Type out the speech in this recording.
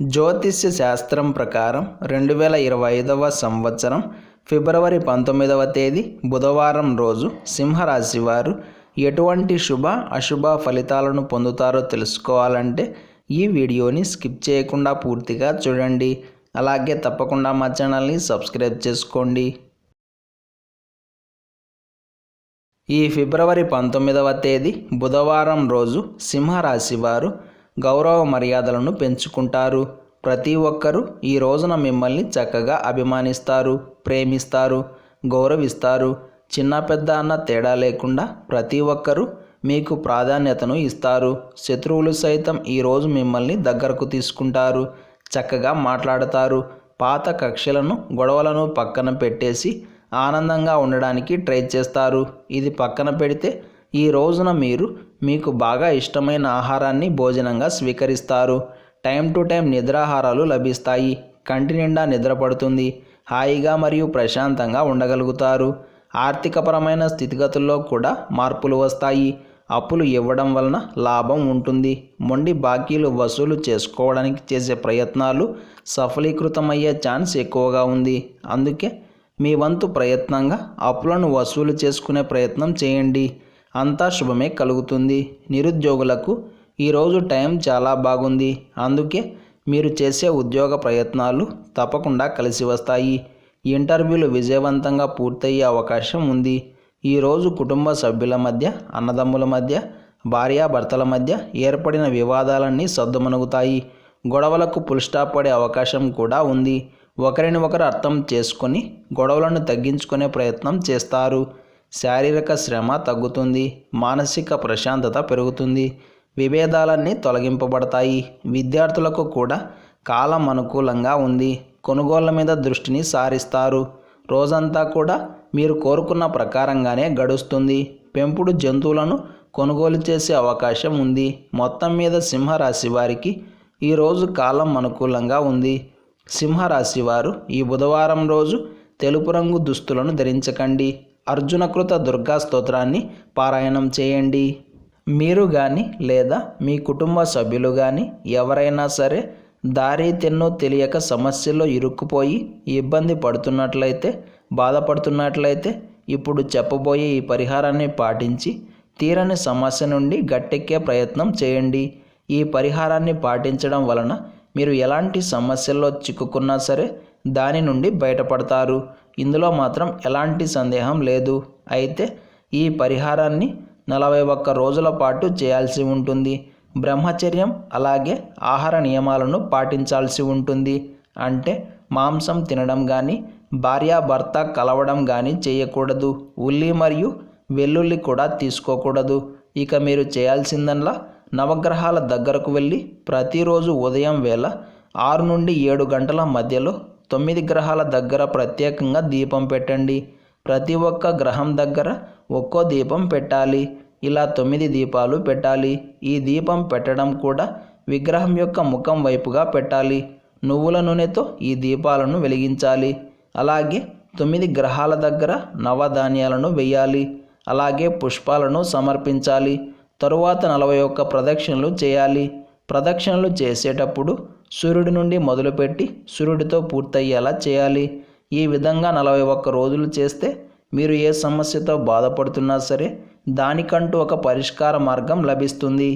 జ్యోతిష్య శాస్త్రం ప్రకారం రెండు వేల ఇరవై ఐదవ సంవత్సరం ఫిబ్రవరి పంతొమ్మిదవ తేదీ బుధవారం రోజు సింహరాశి వారు ఎటువంటి శుభ అశుభ ఫలితాలను పొందుతారో తెలుసుకోవాలంటే ఈ వీడియోని స్కిప్ చేయకుండా పూర్తిగా చూడండి. అలాగే తప్పకుండా మా ఛానల్ని సబ్స్క్రైబ్ చేసుకోండి. ఈ ఫిబ్రవరి పంతొమ్మిదవ తేదీ బుధవారం రోజు సింహరాశి వారు గౌరవ మర్యాదలను పెంచుకుంటారు. ప్రతి ఒక్కరూ ఈ రోజున మిమ్మల్ని చక్కగా అభిమానిస్తారు ప్రేమిస్తారు గౌరవిస్తారు. చిన్న పెద్ద అన్న తేడా లేకుండా ప్రతి ఒక్కరూ మీకు ప్రాధాన్యతను ఇస్తారు. శత్రువులు సైతం ఈరోజు మిమ్మల్ని దగ్గరకు తీసుకుంటారు చక్కగా మాట్లాడతారు. పాత కక్షలను గొడవలను పక్కన పెట్టేసి ఆనందంగా ఉండడానికి ట్రై చేస్తారు. ఇది పక్కన పెడితే ఈ రోజున మీరు మీకు బాగా ఇష్టమైన ఆహారాన్ని భోజనంగా స్వీకరిస్తారు. టైం టు టైం నిద్రాహారాలు లభిస్తాయి. కంటి నిండా నిద్రపడుతుంది. హాయిగా మరియు ప్రశాంతంగా ఉండగలుగుతారు. ఆర్థికపరమైన స్థితిగతుల్లో కూడా మార్పులు వస్తాయి. అప్పులు ఇవ్వడం వలన లాభం ఉంటుంది. మొండి బాకీలు వసూలు చేసుకోవడానికి చేసే ప్రయత్నాలు సఫలీకృతమయ్యే ఛాన్స్ ఎక్కువగా ఉంది. అందుకే మీ వంతు ప్రయత్నంగా అప్పులను వసూలు చేసుకునే ప్రయత్నం చేయండి. అంతా శుభమే కలుగుతుంది. నిరుద్యోగులకు ఈరోజు టైం చాలా బాగుంది. అందుకే మీరు చేసే ఉద్యోగ ప్రయత్నాలు తప్పకుండా కలిసి వస్తాయి. ఇంటర్వ్యూలు విజయవంతంగా పూర్తయ్యే అవకాశం ఉంది. ఈరోజు కుటుంబ సభ్యుల మధ్య అన్నదమ్ముల మధ్య భార్యాభర్తల మధ్య ఏర్పడిన వివాదాలన్నీ సద్దుమణుగుతాయి. గొడవలకు పుల్స్టాప్ పడే అవకాశం కూడా ఉంది. ఒకరిని ఒకరు అర్థం చేసుకొని గొడవలను తగ్గించుకునే ప్రయత్నం చేస్తారు. శారీరక శ్రమ తగ్గుతుంది మానసిక ప్రశాంతత పెరుగుతుంది విభేదాలన్నీ తొలగింపబడతాయి. విద్యార్థులకు కూడా కాలం అనుకూలంగా ఉంది. కొనుగోళ్ళ మీద దృష్టిని సారిస్తారు. రోజంతా కూడా మీరు కోరుకున్న ప్రకారంగానే గడుస్తుంది. పెంపుడు జంతువులను కొనుగోలు చేసే అవకాశం ఉంది. మొత్తం మీద సింహరాశి వారికి ఈరోజు కాలం అనుకూలంగా ఉంది. సింహరాశి వారు ఈ బుధవారం రోజు తెలుపు రంగు దుస్తులను ధరించకండి. అర్జునకృత దుర్గా స్తోత్రాన్ని పారాయణం చేయండి. మీరు కానీ లేదా మీ కుటుంబ సభ్యులు కానీ ఎవరైనా సరే దారి తెన్నో తెలియక సమస్యల్లో ఇరుక్కుపోయి ఇబ్బంది పడుతున్నట్లయితే బాధపడుతున్నట్లయితే ఇప్పుడు చెప్పబోయే ఈ పరిహారాన్ని పాటించి తీరని సమస్య నుండి గట్టెక్కే ప్రయత్నం చేయండి. ఈ పరిహారాన్ని పాటించడం వలన మీరు ఎలాంటి సమస్యల్లో చిక్కుకున్నా సరే దాని నుండి బయటపడతారు. ఇందులో మాత్రం ఎలాంటి సందేహం లేదు. అయితే ఈ పరిహారాన్ని నలభై ఒక్క రోజుల పాటు చేయాల్సి ఉంటుంది. బ్రహ్మచర్యం అలాగే ఆహార నియమాలను పాటించాల్సి ఉంటుంది. అంటే మాంసం తినడం కానీ భార్యాభర్త కలవడం కానీ చేయకూడదు. ఉల్లి మరియు వెల్లుల్లి కూడా తీసుకోకూడదు. ఇక మీరు చేయాల్సిందల్లా నవగ్రహాల దగ్గరకు వెళ్ళి ప్రతిరోజు ఉదయం వేళ ఆరు నుండి ఏడు గంటల మధ్యలో తొమ్మిది గ్రహాల దగ్గర ప్రత్యేకంగా దీపం పెట్టండి. ప్రతి ఒక్క గ్రహం దగ్గర ఒక్కో దీపం పెట్టాలి. ఇలా తొమ్మిది దీపాలు పెట్టాలి. ఈ దీపం పెట్టడం కూడా విగ్రహం యొక్క ముఖం వైపుగా పెట్టాలి. నువ్వుల నూనెతో ఈ దీపాలను వెలిగించాలి. అలాగే తొమ్మిది గ్రహాల దగ్గర నవధాన్యాలను వేయాలి. అలాగే పుష్పాలను సమర్పించాలి. తరువాత నలభై ఒక్క ప్రదక్షిణలు చేయాలి. ప్రదక్షిణలు చేసేటప్పుడు సూర్యుడి నుండి మొదలుపెట్టి సూర్యుడితో పూర్తయ్యేలా చేయాలి. ఈ విధంగా నలభై ఒక్క రోజులు చేస్తే మీరు ఏ సమస్యతో బాధపడుతున్నా సరే దానికంటూ ఒక పరిష్కార మార్గం లభిస్తుంది.